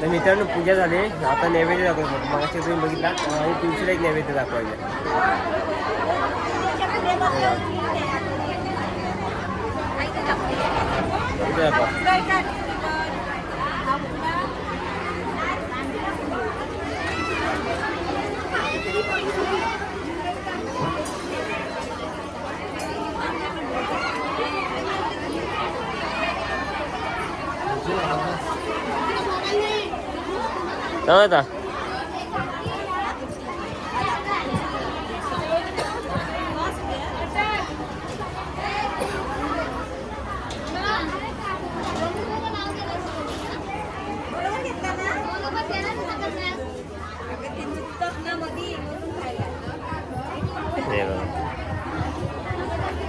तर मित्रांनो पूजा झाली. आता नैवेद्य दाखवतो. मग तुम्ही बघितला. आणि तुळशीला एक नैवेद्य दाखवायचं बघा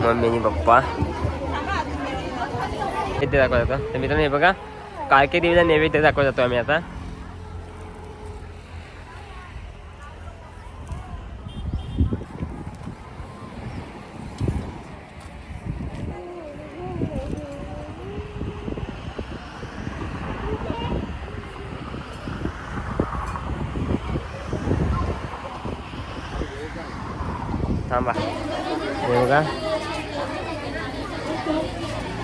मम्मी पप्पा. इथे दाखवत होता तर मित्रांनो हे बघा. काळके देवीला नैवेद्य दाखवत जातो आम्ही आता. थांबा. हे बघा.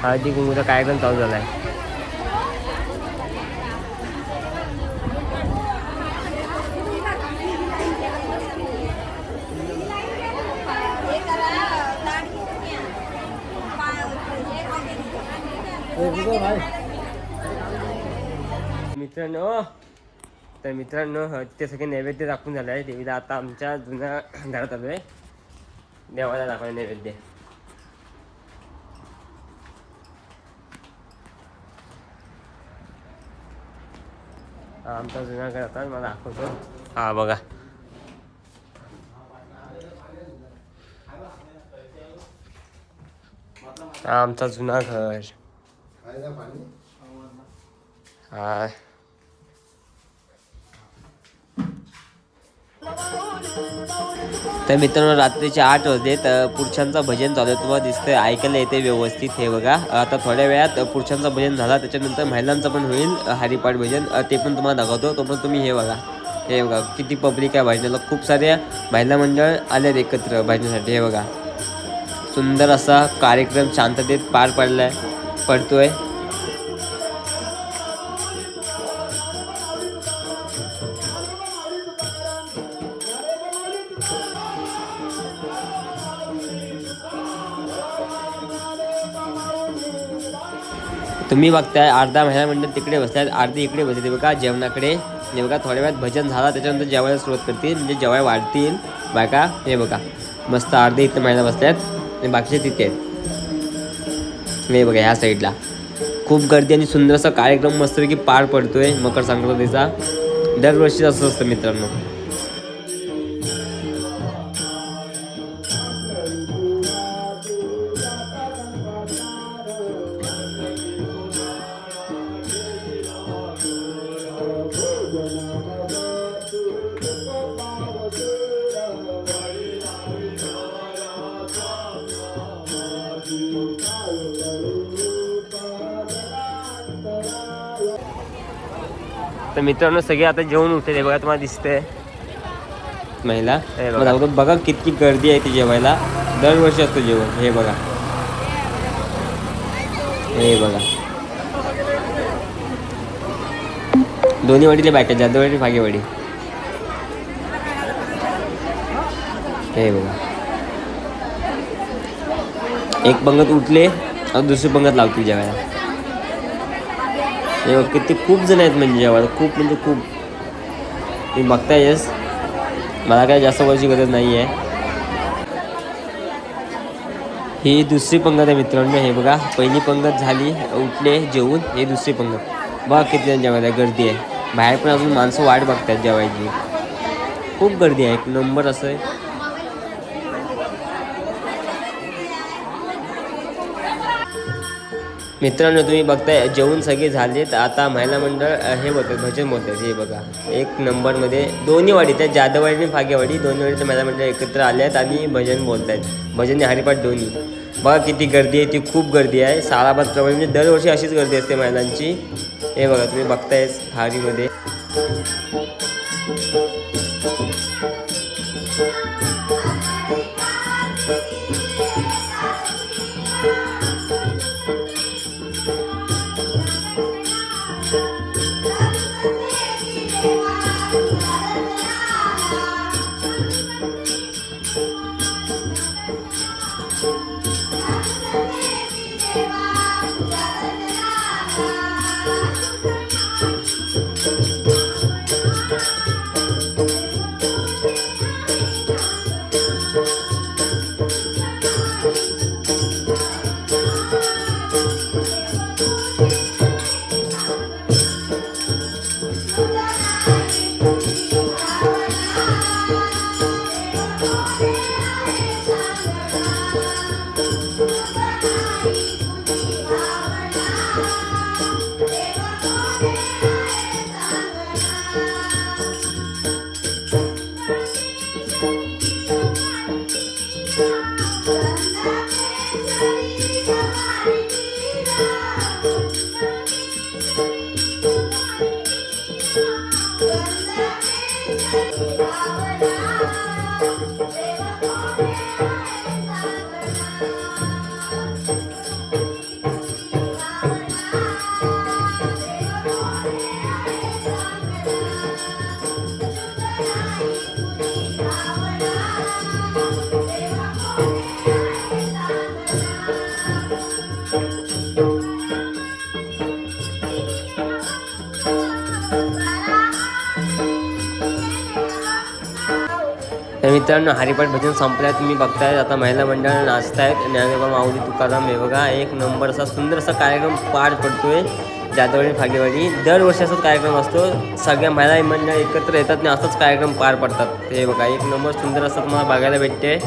हळदी कुंकूचा कार्यक्रम चालू झाला आहे मित्रांनो तर मित्रांनो ते सगळे नैवेद्य दाखवून झालं. आहे देवीला आता आमच्या जुन्या घरात आलो आहे देवाला दाखवायला नैवेद्य हा आमचा जुना घर होता मला दाखवतो हा बघा हा आमचा जुना घर हा तर मित्रांनो रात्रीचे आठ वाजले तर पुरुषांचं भजन चालू आहे. तुम्हाला दिसतंय ऐकायला येते व्यवस्थित हे बघा. आता थोड्या वेळात पुरुषांचं भजन झाला त्याच्यानंतर महिलांचं पण होईल हरिपाठ भजन. ते पण तुम्हाला दाखवतो. तो पण तुम्ही हे बघा. हे बघा किती पब्लिक आहे भजनाला खूप साऱ्या महिला मंडळ आल्यात एकत्र भजनासाठी हे बघा. सुंदर असा कार्यक्रम शांततेत पार पडलाय पडतोय. तुम्ही बघताय अर्धा महिना मंडळ तिकडे बसतात अर्धी इकडे बसते. बघा जेवणाकडे. हे बघा थोड्या वेळात भजन झाला त्याच्यानंतर जेवायला सुरुवात करतील. म्हणजे जेवाय वाढतील. बायका हे बघा. मस्त अर्धे इथं महिना बसतात आणि बाकीचे तिथे आहेत. हे बघा ह्या साईडला खूप गर्दी आणि सुंदर असा कार्यक्रम मस्तपैकी पार पडतोय मकर संक्रांतीचा. दरवर्षी असं असतं मित्रांनो. तर मित्रांनो सगळे आता जेवण उठले. हे बघा तुम्हाला दिसतंय. महिला बघा. बघा किती गर्दी आहे ती जेवायला. दरवर्षी असतो जेवण. हे बघा. हे बघा. दोन्ही वडीले बायका जादवाडी भागेवाडी हे बघा. एक पंगत उठले आणि दुसरी पंगत लावतील जेवायला. हे बघ किती खूप जण आहेत म्हणजे जेवायला. खूप म्हणजे खूप. तुम्ही येस मला काय जास्त वर्षी गरज नाही आहे ही दुसरी पंगत आहे मित्रांनो हे बघा. पहिली पंगत झाली उठले जेवून. हे दुसरी पंगत. बघा किती जण जेवायला गर्दी आहे. बाहेर पण अजून माणसं वाट बघतात जेवायची. खूप गर्दी आहे एक नंबर असं आहे. मित्रांनो तुम्ही बघताय जेवण सगळे झालेत. आता महिला मंडळ हे बोलतात भजन बोलतात हे बघा. एक नंबरमध्ये दोन्ही वाडी त्या जादवाडी आणि फागेवाडी. दोन्ही वाडीचे महिला मंडळ एकत्र आले आहेत आणि भजन बोलत आहेत भजन आणि हरिपाठ दोन्ही. बघा किती गर्दी आहे ती खूप गर्दी आहे. सालाबाद प्रमाणे म्हणजे दरवर्षी अशीच गर्दी असते महिलांची. हे बघा तुम्ही बघतायच हारीमध्ये मित्रांनो हरिपाठ भजन संपल्यात तुम्ही बघताय आता महिला मंडळ नाचतायत. ज्ञानोबा माऊली तुकाराम हे बघा एक नंबर असा सुंदर असा कार्यक्रम पार पडतोय. जादवळी फागेवाडी. दरवर्षी असाच कार्यक्रम असतो. सगळ्या महिला मंडळ एकत्र येतात आणि असाच कार्यक्रम पार पडतात. हे बघा एक नंबर सुंदर असं तुम्हाला बघायला भेटते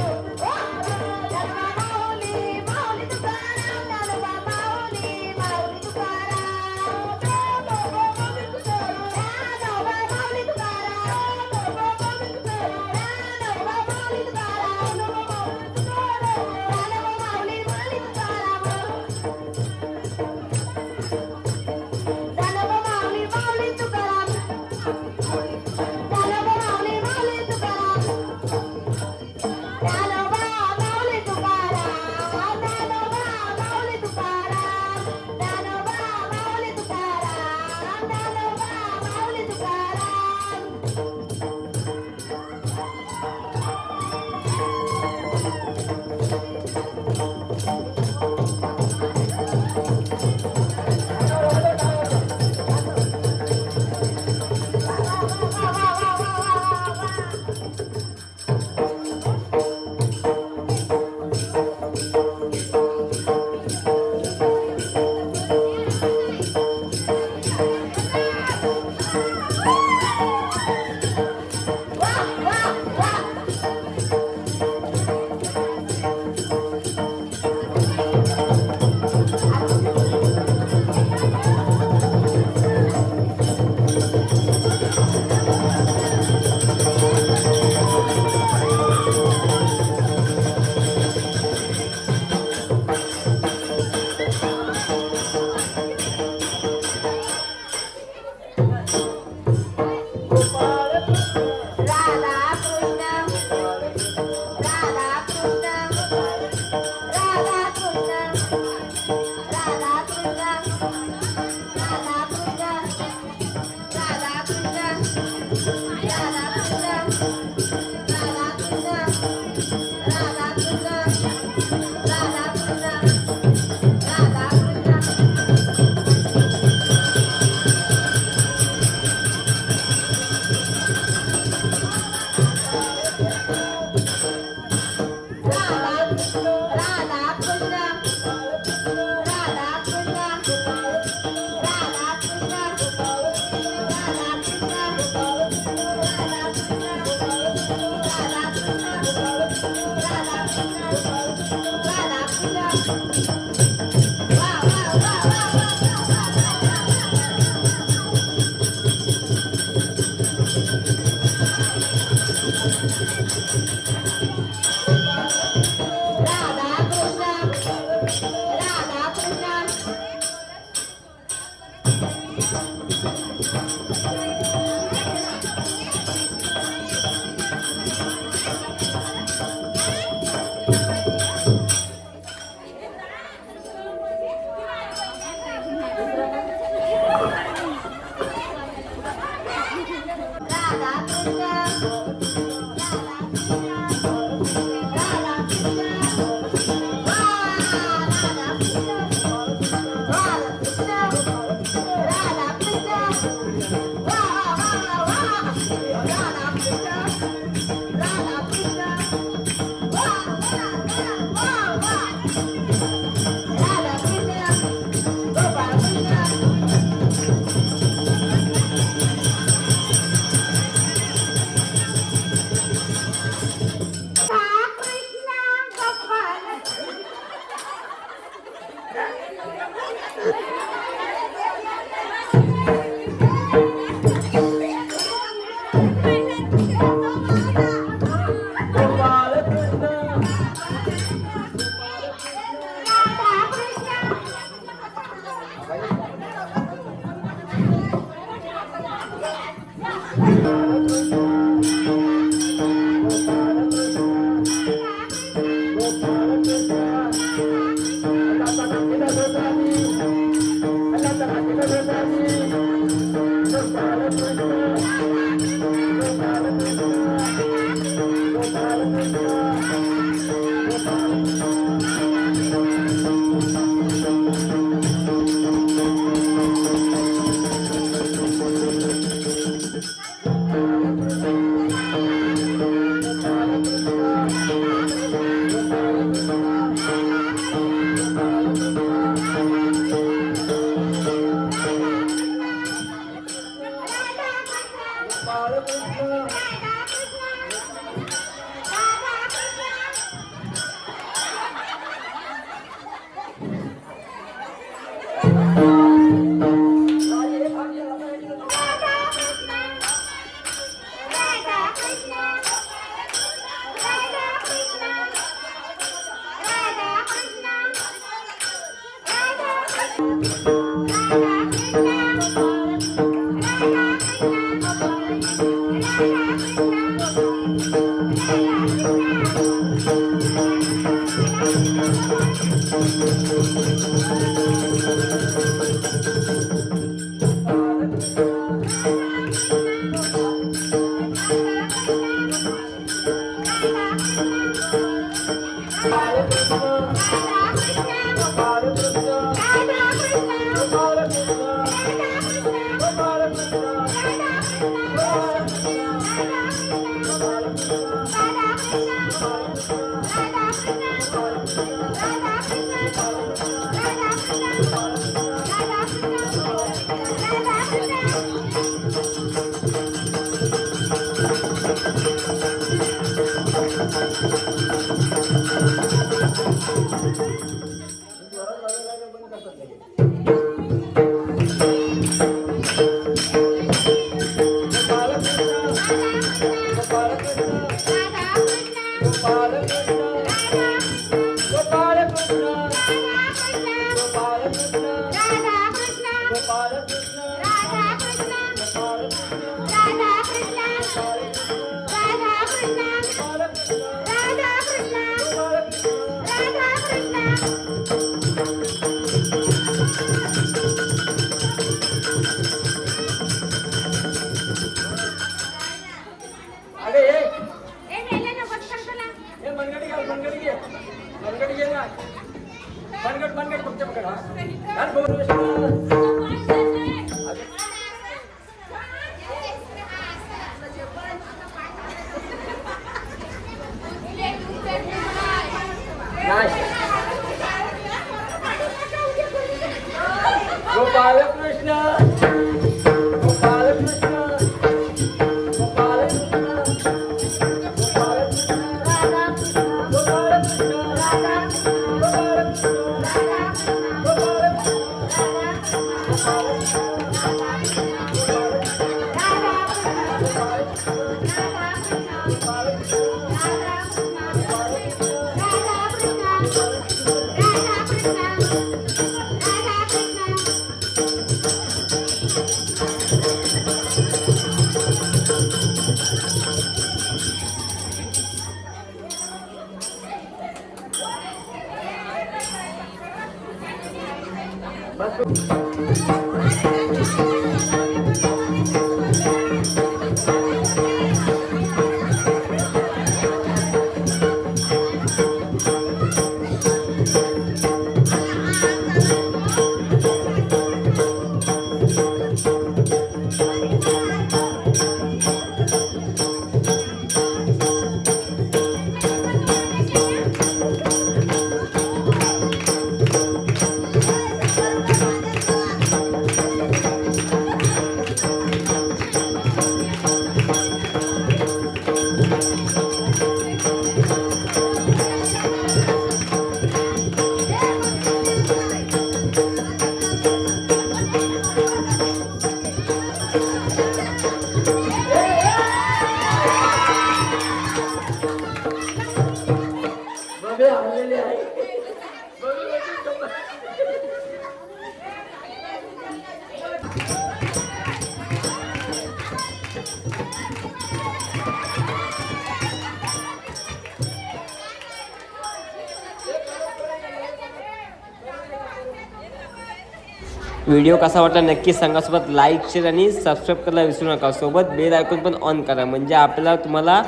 Thank you. Thank you. Video कसा वाटला नक्की सांगा. सोबत लाईक शेअर आणि सबस्क्राईब करायला विसरू नका. सोबत बेल आयकॉन पण ऑन करा. म्हणजे आपल्याला तुम्हाला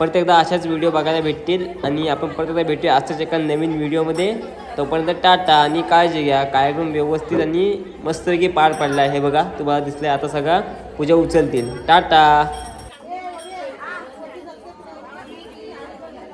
परत एकदा अशाच व्हिडिओ बघायला भेटतील आणि आपण परत एकदा भेटूया अशाच एका नवीन व्हिडिओमध्ये तोपर्यंत टाटा आणि काळजी घ्या. कार्यक्रम व्यवस्थित आणि मस्तपैकी पार पडला आहे. हे बघा तुम्हाला दिसलं आता सगळा. पूजा उचलतील. टाटा!